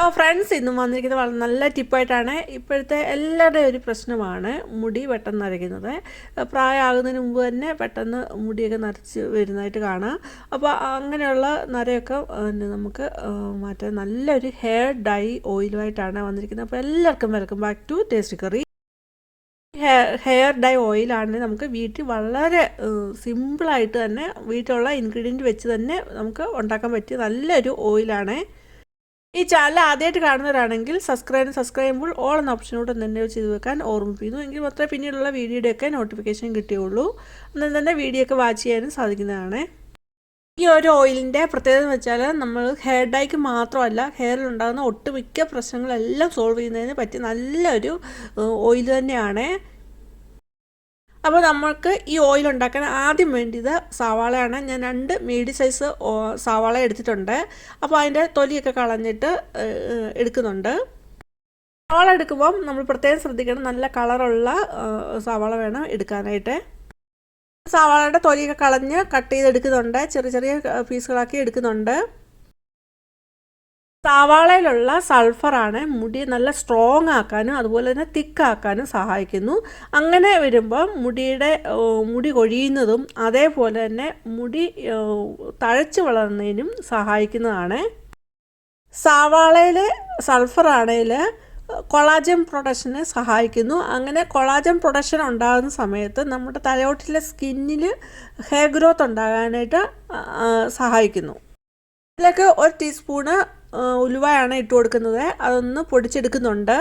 ആ ഫ്രണ്ട്സ് ഇന്നും വന്നിരിക്കുന്നത് വളരെ നല്ല ടിപ്പായിട്ടാണ്. ഇപ്പോഴത്തെ എല്ലാവരുടെയും ഒരു പ്രശ്നമാണ് മുടി പെട്ടെന്ന് നരയ്ക്കുന്നത്. പ്രായമാകുന്നതിന് മുമ്പ് തന്നെ പെട്ടെന്ന് മുടിയൊക്കെ നരച്ച് വരുന്നതായിട്ട് കാണാം. അപ്പോൾ അങ്ങനെയുള്ള നരയൊക്കെ നമുക്ക് മാറ്റാൻ നല്ലൊരു ഹെയർ ഡൈ ഓയിലുമായിട്ടാണ് വന്നിരിക്കുന്നത്. അപ്പോൾ എല്ലാവർക്കും welcome back to taste curry hair dye ഓയിലാണ് നമുക്ക് വീട്ടിൽ വളരെ സിമ്പിളായിട്ട് തന്നെ വീട്ടിലുള്ള ഇൻഗ്രീഡിയന്റ് വെച്ച് തന്നെ നമുക്ക് ഉണ്ടാക്കാൻ പറ്റിയ നല്ലൊരു ഓയിലാണ് ഈ ചാനൽ ആദ്യമായിട്ട് കാണുന്നവരാണെങ്കിൽ സബ്സ്ക്രൈബ് സബ്സ്ക്രൈബ് ചെയ്യുമ്പോൾ ഓൾ എന്ന ഓപ്ഷനോട് തന്നെ ചെയ്ത് വെക്കാൻ ഓർമ്മിപ്പിക്കുന്നു. എങ്കിൽ മാത്രമേ പിന്നീടുള്ള വീഡിയോയുടെയൊക്കെ നോട്ടിഫിക്കേഷൻ കിട്ടിയുള്ളൂ. അന്നേരം തന്നെ വീഡിയോ ഒക്കെ വാച്ച് ചെയ്യാനും സാധിക്കുന്നതാണ്. ഈ ഒരു ഓയിലിന്റെ പ്രത്യേകത എന്ന് വെച്ചാൽ നമ്മൾ ഹെയർ ഡൈക്ക് മാത്രമല്ല ഹെയറിൽ ഉണ്ടാകുന്ന ഒട്ടുമിക്ക പ്രശ്നങ്ങളെല്ലാം സോൾവ് ചെയ്യുന്നതിന് പറ്റിയ നല്ലൊരു ഓയിൽ തന്നെയാണ്. അപ്പോൾ നമ്മൾക്ക് ഈ ഓയിൽ ഉണ്ടാക്കാൻ ആദ്യം വേണ്ടിയത് സവാളയാണ്. ഞാൻ രണ്ട് മീഡിയം സൈസ് സവാള എടുത്തിട്ടുണ്ട്. അപ്പോൾ അതിന്റെ തൊലിയൊക്കെ കളഞ്ഞിട്ട് എടുക്കുന്നുണ്ട്. സവാള എടുക്കുമ്പം നമ്മൾ പ്രത്യേകം ശ്രദ്ധിക്കണം. നല്ല കളറുള്ള സവാള വേണം എടുക്കാനായിട്ട്. സവാളയുടെ തൊലിയൊക്കെ കളഞ്ഞ് കട്ട് ചെയ്തെടുക്കുന്നുണ്ട്. ചെറിയ ചെറിയ പീസുകളാക്കി എടുക്കുന്നുണ്ട്. സവാളയിലുള്ള സൾഫറാണ് മുടി നല്ല സ്ട്രോങ് ആക്കാനും അതുപോലെ തന്നെ തിക്കാക്കാനും സഹായിക്കുന്നു. അങ്ങനെ വരുമ്പോൾ മുടിയുടെ മുടി കൊഴിയുന്നതും അതേപോലെ തന്നെ മുടി തഴച്ചു വളർന്നതിനും സഹായിക്കുന്നതാണ്. സവാളയിലെ സൾഫറാണേൽ കൊളാജൻ പ്രൊഡക്ഷനെ സഹായിക്കുന്നു. അങ്ങനെ കൊളാജൻ പ്രൊഡക്ഷൻ ഉണ്ടാകുന്ന സമയത്ത് നമ്മുടെ തലയോട്ടിലെ സ്കിന്നിൽ ഹെയർ ഗ്രോത്ത് ഉണ്ടാകാനായിട്ട് സഹായിക്കുന്നു. ഇതിലേക്ക് ഒരു ടീസ്പൂണ് ഉലുവയാണ് ഇട്ട് കൊടുക്കുന്നത്. അതൊന്ന് പൊടിച്ചെടുക്കുന്നുണ്ട്.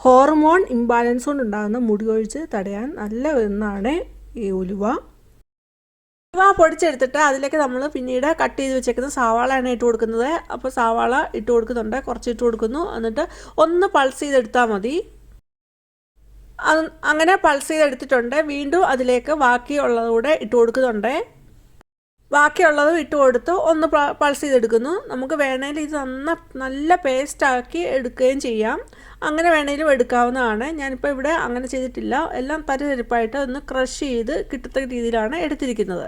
ഹോർമോൺ ഇംബാലൻസ് കൊണ്ടുണ്ടാകുന്ന മുടി കൊഴിച്ച് തടയാൻ നല്ല ഒന്നാണ് ഈ ഉലുവ. ഉലുവ പൊടിച്ചെടുത്തിട്ട് അതിലേക്ക് നമ്മൾ പിന്നീട് കട്ട് ചെയ്ത് വെച്ചേക്കുന്ന സവാളയാണ് ഇട്ട് കൊടുക്കുന്നത്. അപ്പോൾ സവാള ഇട്ട് കൊടുക്കുന്നുണ്ട്. കുറച്ച് ഇട്ട് കൊടുക്കുന്നു. എന്നിട്ട് ഒന്ന് പൾസ് ചെയ്തെടുത്താൽ മതി. അങ്ങനെ പൾസ് ചെയ്തെടുത്തിട്ടുണ്ട്. വീണ്ടും അതിലേക്ക് ബാക്കിയുള്ളതുകൂടെ ഇട്ട് കൊടുക്കുന്നുണ്ട്. ബാക്കിയുള്ളത് ഇട്ട് കൊടുത്ത് ഒന്ന് പൾസ് ചെയ്തെടുക്കുന്നു. നമുക്ക് വേണമെങ്കിൽ ഇത് നന്ന നല്ല പേസ്റ്റാക്കി എടുക്കുകയും ചെയ്യാം. അങ്ങനെ വേണമെങ്കിലും എടുക്കാവുന്നതാണ്. ഞാനിപ്പോൾ ഇവിടെ അങ്ങനെ ചെയ്തിട്ടില്ല. എല്ലാം പരിതരിപ്പായിട്ട് ഒന്ന് ക്രഷ് ചെയ്ത് കിട്ടത്തക്ക രീതിയിലാണ് എടുത്തിരിക്കുന്നത്.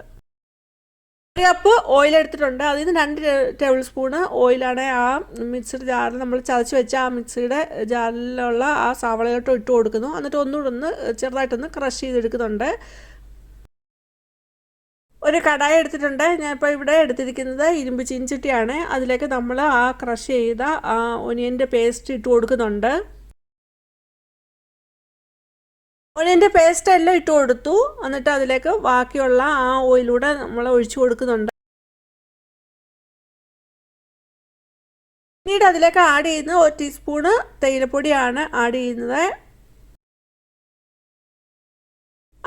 ഒരു കപ്പ് ഓയിൽ എടുത്തിട്ടുണ്ട്. അതിൽ നിന്ന് രണ്ട് ടേബിൾ സ്പൂണ് ഓയിലാണ് ആ മിക്സിയുടെ ജാറിൽ നമ്മൾ ചതച്ച് വെച്ച ആ മിക്സിയുടെ ജാറിലുള്ള ആ സവളയിലോട്ട് ഇട്ട് കൊടുക്കുന്നു. എന്നിട്ട് ഒന്നുകൂടെ ഒന്ന് ചെറുതായിട്ടൊന്ന് ക്രഷ് ചെയ്തെടുക്കുന്നുണ്ട്. ഒരു കടായി എടുത്തിട്ടുണ്ട്. ഞാനിപ്പോൾ ഇവിടെ എടുത്തിരിക്കുന്നത് ഇരുമ്പ് ചീൻചട്ടിയാണ് അതിലേക്ക് നമ്മൾ ആ ക്രഷ് ചെയ്ത ആ ഒനിയന്റെ പേസ്റ്റ് ഇട്ട് കൊടുക്കുന്നുണ്ട്. ഒനിയന്റെ പേസ്റ്റ് എല്ലാം ഇട്ട് കൊടുത്തു. എന്നിട്ട് അതിലേക്ക് ബാക്കിയുള്ള ആ ഓയിലൂടെ നമ്മൾ ഒഴിച്ചു കൊടുക്കുന്നുണ്ട്. പിന്നീട് അതിലേക്ക് ആഡ് ചെയ്യുന്നത് ഒരു ടീസ്പൂണ് തേയിലപ്പൊടിയാണ് ആഡ് ചെയ്യുന്നത്.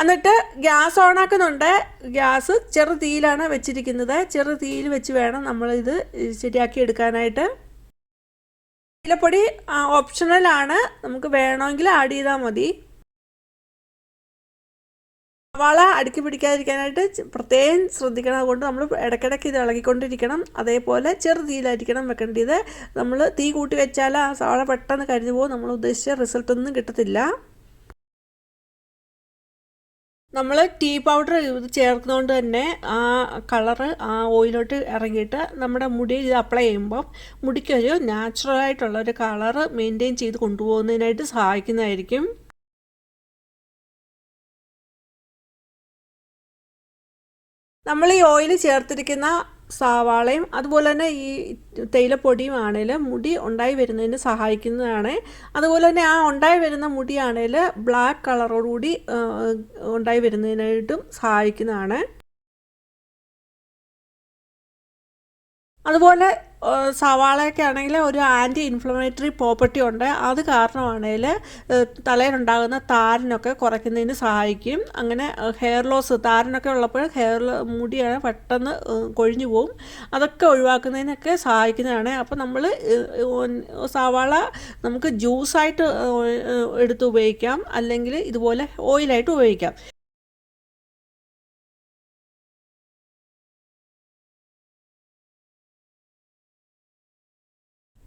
എന്നിട്ട് ഗ്യാസ് ഓൺ ആക്കുന്നുണ്ട്. ഗ്യാസ് ചെറു തീയിലാണ് വെച്ചിരിക്കുന്നത്. ചെറു തീയിൽ വെച്ച് വേണം നമ്മളിത് ശരിയാക്കി എടുക്കാനായിട്ട്. തേയിലപ്പൊടി ഓപ്ഷണലാണ് നമുക്ക് വേണമെങ്കിൽ ആഡ് ചെയ്താൽ മതി. സവാള അടുക്കി പിടിക്കാതിരിക്കാനായിട്ട് പ്രത്യേകം ശ്രദ്ധിക്കണം. അതുകൊണ്ട് നമ്മൾ ഇടയ്ക്കിടയ്ക്ക് ഇത് ഇളകിക്കൊണ്ടിരിക്കണം. അതേപോലെ ചെറു തീയിലായിരിക്കണം വെക്കേണ്ടത്. നമ്മൾ തീ കൂട്ടി വെച്ചാൽ ആ സവാള പെട്ടെന്ന് കരിഞ്ഞു പോകും. നമ്മൾ ഉദ്ദേശിച്ച റിസൾട്ടൊന്നും കിട്ടത്തില്ല. നമ്മൾ ടീ പൗഡർ ഇത് ചേർക്കുന്നതുകൊണ്ട് തന്നെ ആ കളറ് ആ ഓയിലോട്ട് ഇറങ്ങിയിട്ട് നമ്മുടെ മുടിയിൽ ഇത് അപ്ലൈ ചെയ്യുമ്പം മുടിക്കൊരു നാച്ചുറലായിട്ടുള്ള ഒരു കളറ് മെയിന്റെയിൻ ചെയ്ത് കൊണ്ടുപോകുന്നതിനായിട്ട് സഹായിക്കുന്നതായിരിക്കും. നമ്മൾ ഈ ഓയിൽ ചേർത്തിരിക്കുന്ന സവാളയും അതുപോലെ തന്നെ ഈ തേയിലപ്പൊടിയും ആണെങ്കിൽ മുടി ഉണ്ടായി വരുന്നതിന് സഹായിക്കുന്നതാണ്. അതുപോലെ തന്നെ ആ ഉണ്ടായി വരുന്ന മുടിയാണെങ്കിൽ ബ്ലാക്ക് കളറോടുകൂടി ഉണ്ടായി വരുന്നതിനായിട്ടും സഹായിക്കുന്നതാണ്. അതുപോലെ സവാളയൊക്കെ ആണെങ്കിൽ ഒരു ആന്റി ഇൻഫ്ലമേറ്ററി പ്രോപ്പർട്ടി ഉണ്ട്. അത് കാരണമാണെങ്കിൽ തലയിലുണ്ടാകുന്ന താരനൊക്കെ കുറയ്ക്കുന്നതിന് സഹായിക്കും. അങ്ങനെ ഹെയർ ലോസ് താരനൊക്കെ ഉള്ളപ്പോൾ ഹെയർ മുടിയാണ് പെട്ടെന്ന് കൊഴിഞ്ഞു പോവും. അതൊക്കെ ഒഴിവാക്കുന്നതിനൊക്കെ സഹായിക്കുന്നതാണ്. അപ്പോൾ നമ്മൾ സവാള നമുക്ക് ജ്യൂസായിട്ട് എടുത്ത് ഉപയോഗിക്കാം. അല്ലെങ്കിൽ ഇതുപോലെ ഓയിലായിട്ട് ഉപയോഗിക്കാം.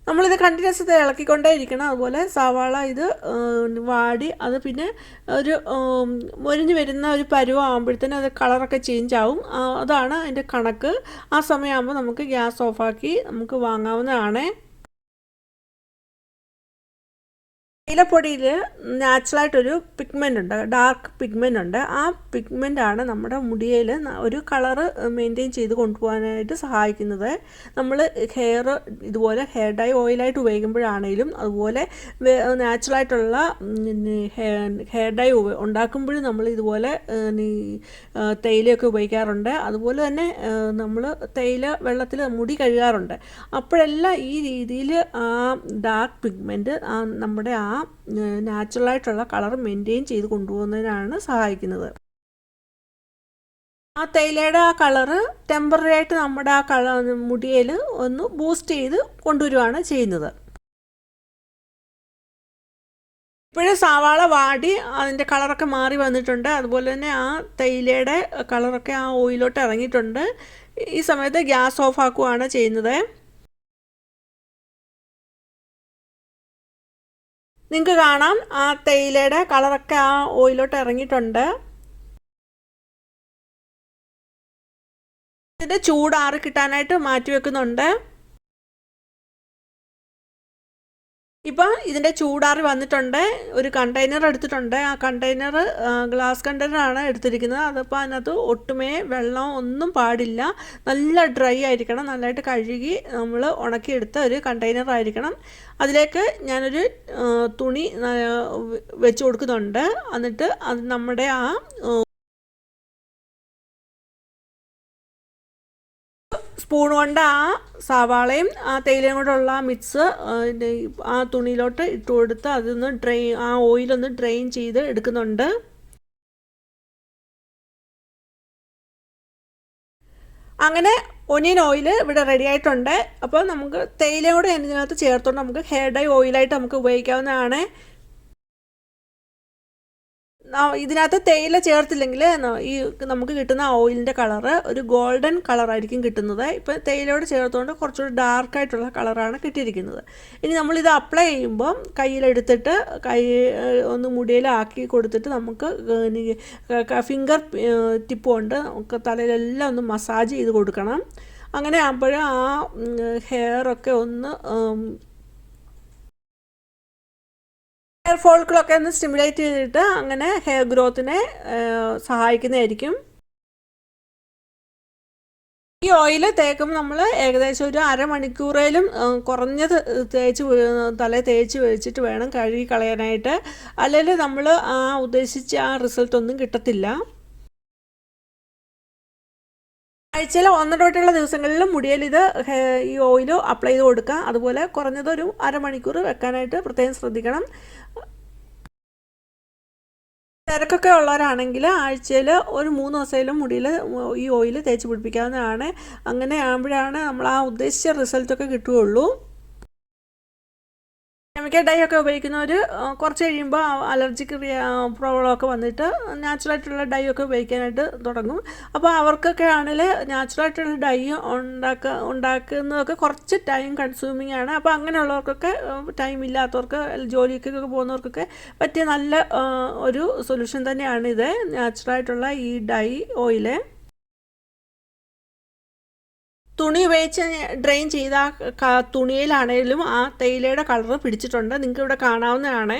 നമ്മളിത് കണ്ടിന്യൂസ് ഇത് ഇളക്കിക്കൊണ്ടേ ഇരിക്കണം. അതുപോലെ സവാള ഇത് വാടി അത് പിന്നെ ഒരു മൊരിഞ്ഞ് വരുന്ന ഒരു പരുവാകുമ്പോഴത്തേനും അത് കളറൊക്കെ ചേഞ്ച് ആവും. അതാണ് അതിന്റെ കണക്ക്. ആ സമയമാകുമ്പോൾ നമുക്ക് ഗ്യാസ് ഓഫാക്കി നമുക്ക് വാങ്ങാവുന്നതാണ്. തേയിലപ്പൊടിയിൽ നാച്ചുറലായിട്ടൊരു പിഗ്മെന്റ് ഉണ്ട് ഡാർക്ക് പിഗ്മെന്റ് ഉണ്ട്. ആ പിഗ്മെന്റ് ആണ് നമ്മുടെ മുടിയിൽ ഒരു കളറ് മെയിന്റെയിൻ ചെയ്ത് കൊണ്ടുപോകാനായിട്ട് സഹായിക്കുന്നത്. നമ്മൾ ഹെയർ ഇതുപോലെ ഹെയർ ഡൈ ഓയിലായിട്ട് ഉപയോഗിക്കുമ്പോഴാണെങ്കിലും അതുപോലെ നാച്ചുറലായിട്ടുള്ള ഹെയർ ഡൈ ഉണ്ടാക്കുമ്പോഴും നമ്മൾ ഇതുപോലെ തേയിലയൊക്കെ ഉപയോഗിക്കാറുണ്ട്. അതുപോലെ തന്നെ നമ്മൾ തേയില വെള്ളത്തിൽ മുടി കഴുകാറുണ്ട്. അപ്പോഴെല്ലാം ഈ രീതിയിൽ ആ ഡാർക്ക് പിഗ്മെന്റ് നമ്മുടെ ആ നാച്ചുറലായിട്ടുള്ള കളർ മെയിന്റെയിൻ ചെയ്ത് കൊണ്ടുപോകുന്നതിനാണ് സഹായിക്കുന്നത്. ആ തേയിലയുടെ ആ കളറ് ടെമ്പററി ആയിട്ട് നമ്മുടെ ആ കളർ മുടിയിൽ ഒന്ന് ബൂസ്റ്റ് ചെയ്ത് കൊണ്ടുവരികയാണ് ചെയ്യുന്നത്. ഇപ്പോഴും സവാള വാടി അതിന്റെ കളറൊക്കെ മാറി വന്നിട്ടുണ്ട്. അതുപോലെ തന്നെ ആ തേയിലയുടെ കളറൊക്കെ ആ ഓയിലോട്ട് ഇറങ്ങിയിട്ടുണ്ട്. ഈ സമയത്ത് ഗ്യാസ് ഓഫ് ആക്കുകയാണ് ചെയ്യുന്നത്. നിങ്ങൾക്ക് കാണാം. ആ തേയിലയുടെ കളറൊക്കെ ആ ഓയിലോട്ട് ഇറങ്ങിയിട്ടുണ്ട്. ഇതിന്റെ ചൂടാറി കിട്ടാനായിട്ട് മാറ്റി വെക്കുന്നുണ്ട്. ഇപ്പം ഇതിന്റെ ചൂടാറി വന്നിട്ടുണ്ട് ഒരു കണ്ടെയ്നർ എടുത്തിട്ടുണ്ട്. ആ കണ്ടെയ്നർ ഗ്ലാസ് കണ്ടെയ്നറാണ് എടുത്തിരിക്കുന്നത്. അതിപ്പോൾ അതിനകത്ത് ഒട്ടുമേ വെള്ളം ഒന്നും പാടില്ല. നല്ല ഡ്രൈ ആയിരിക്കണം. നല്ലതായിട്ട് കഴുകി നമ്മൾ ഉണക്കിയെടുത്ത ഒരു കണ്ടെയ്നർ ആയിരിക്കണം. അതിലേക്ക് ഞാനൊരു തുണി വെച്ച് കൊടുക്കുന്നുണ്ട്. എന്നിട്ട് അത് നമ്മുടെ ആ സ്പൂൺ കൊണ്ട് ആ സവാളയും ആ തേയിലയും കൂടെയുള്ള മിക്സ് ആ തുണിയിലോട്ട് ഇട്ട് കൊടുത്ത് അതൊന്ന് ഡ്രെയിൻ ആ ഓയിലൊന്ന് ഡ്രെയിൻ ചെയ്ത് എടുക്കുന്നുണ്ട്. അങ്ങനെ ഒനിയൻ ഓയിൽ ഇവിടെ റെഡി ആയിട്ടുണ്ട്. അപ്പോൾ നമുക്ക് തേയിലയും കൂടെ ചേർത്തുകൊണ്ട് നമുക്ക് ഹെയർ ഡൈ ഓയിലായിട്ട് നമുക്ക് ഉപയോഗിക്കാവുന്നതാണ്. ഇതിനകത്ത് തേയില ചേർത്തില്ലെങ്കിൽ ഈ നമുക്ക് കിട്ടുന്ന ഓയിലിന്റെ കളറ് ഒരു ഗോൾഡൻ കളറായിരിക്കും കിട്ടുന്നത്. ഇപ്പോൾ തേയിലയോട് ചേർത്തുകൊണ്ട് കുറച്ചുകൂടി ഡാർക്കായിട്ടുള്ള കളറാണ് കിട്ടിയിരിക്കുന്നത്. ഇനി നമ്മളിത് അപ്ലൈ ചെയ്യുമ്പോൾ കയ്യിലെടുത്തിട്ട് കൈ ഒന്ന് മുടിയിലാക്കി കൊടുത്തിട്ട് നമുക്ക് ഫിംഗർ ടിപ്പ് കൊണ്ട് നമുക്ക് തലയിലെല്ലാം ഒന്ന് മസാജ് ചെയ്ത് കൊടുക്കണം. അങ്ങനെ ആകുമ്പോഴും ആ ഹെയറൊക്കെ ഒന്ന് ഹെയർ ഫോളിക്കിളൊക്കെ ഒന്ന് സ്റ്റിമുലേറ്റ് ചെയ്തിട്ട് അങ്ങനെ ഹെയർ ഗ്രോത്തിനെ സഹായിക്കുന്നതായിരിക്കും. ഈ ഓയിൽ തേക്കുമ്പോൾ നമ്മൾ ഏകദേശം ഒരു അരമണിക്കൂറേലും കുറഞ്ഞത് തേച്ച് തല തേച്ച് വെച്ചിട്ട് വേണം കഴുകി കളയാനായിട്ട്. അല്ലെങ്കിൽ നമ്മൾ ആ ഉദ്ദേശിച്ച ആ റിസൾട്ടൊന്നും കിട്ടത്തില്ല. ആഴ്ചയിൽ തൊട്ടുള്ള ദിവസങ്ങളിൽ മുടിയിൽ ഇത് ഈ ഓയിൽ അപ്ലൈ ചെയ്ത് കൊടുക്കുക. അതുപോലെ കുറഞ്ഞത് ഒരു അരമണിക്കൂർ വെക്കാനായിട്ട് പ്രത്യേകം ശ്രദ്ധിക്കണം. തിരക്കൊക്കെ ഉള്ളവരാണെങ്കിൽ ആഴ്ചയിൽ ഒരു മൂന്ന് ദിവസമായാലും മുടിയിൽ ഈ ഓയിൽ തേച്ച് പിടിപ്പിക്കാവുന്നതാണ്. അങ്ങനെ ആകുമ്പോഴാണ് നമ്മൾ ആ ഉദ്ദേശിച്ച റിസൾട്ടൊക്കെ കിട്ടുകയുള്ളൂ. കെമിക്കൽ ഡൈ ഒക്കെ ഉപയോഗിക്കുന്നവർ കുറച്ച് കഴിയുമ്പോൾ അലർജിക്ക് പ്രോബ്ലമൊക്കെ വന്നിട്ട് നാച്ചുറലായിട്ടുള്ള ഡൈ ഒക്കെ ഉപയോഗിക്കാനായിട്ട് തുടങ്ങും. അപ്പോൾ അവർക്കൊക്കെ ആണെങ്കിൽ നാച്ചുറലായിട്ടുള്ള ഡൈ ഉണ്ടാക്ക ഉണ്ടാക്കുന്നതൊക്കെ കുറച്ച് ടൈം കൺസ്യൂമിങ് ആണ്. അപ്പോൾ അങ്ങനെയുള്ളവർക്കൊക്കെ ടൈം ഇല്ലാത്തവർക്ക് ജോലിക്കൊക്കെ പോകുന്നവർക്കൊക്കെ പറ്റിയ നല്ല ഒരു സൊല്യൂഷൻ തന്നെയാണ് ഇത്. നാച്ചുറലായിട്ടുള്ള ഈ ഡൈ ഓയിൽ. തുണി ഉപയോഗിച്ച് ഡ്രെയിൻ ചെയ്ത തുണിയിലാണേലും ആ തേയിലയുടെ കളർ പിടിച്ചിട്ടുണ്ട്. നിങ്ങൾക്ക് ഇവിടെ കാണാവുന്നതാണ്.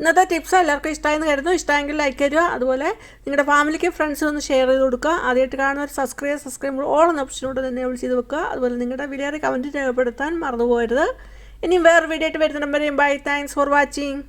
ഇന്നത്തെ ടിപ്സ് എല്ലാവർക്കും ഇഷ്ടമായെന്ന് കരുതുന്നു. ഇഷ്ടമെങ്കിൽ ലൈക്ക് തരിക. അതുപോലെ നിങ്ങളുടെ ഫാമിലിക്ക് ഫ്രണ്ട്സിനും ഒന്ന് ഷെയർ ചെയ്ത് കൊടുക്കുക. ആദ്യമായിട്ട് കാണുന്നവർ സബ്സ്ക്രൈബ് സബ്സ്ക്രൈബ് ഓൾ എന്ന ഓപ്ഷനോട് തന്നെ വിളിച്ച് ചെയ്ത് വെക്കുക. അതുപോലെ നിങ്ങളുടെ വിലയേറെ കമന്റ് രേഖപ്പെടുത്താൻ മറന്നു പോകരുത് ഇനിയും വേറെ വീഡിയോ ആയിട്ട് വരുന്ന നമ്പരെയും ബൈ താങ്ക്സ് ഫോർ വാച്ചിങ്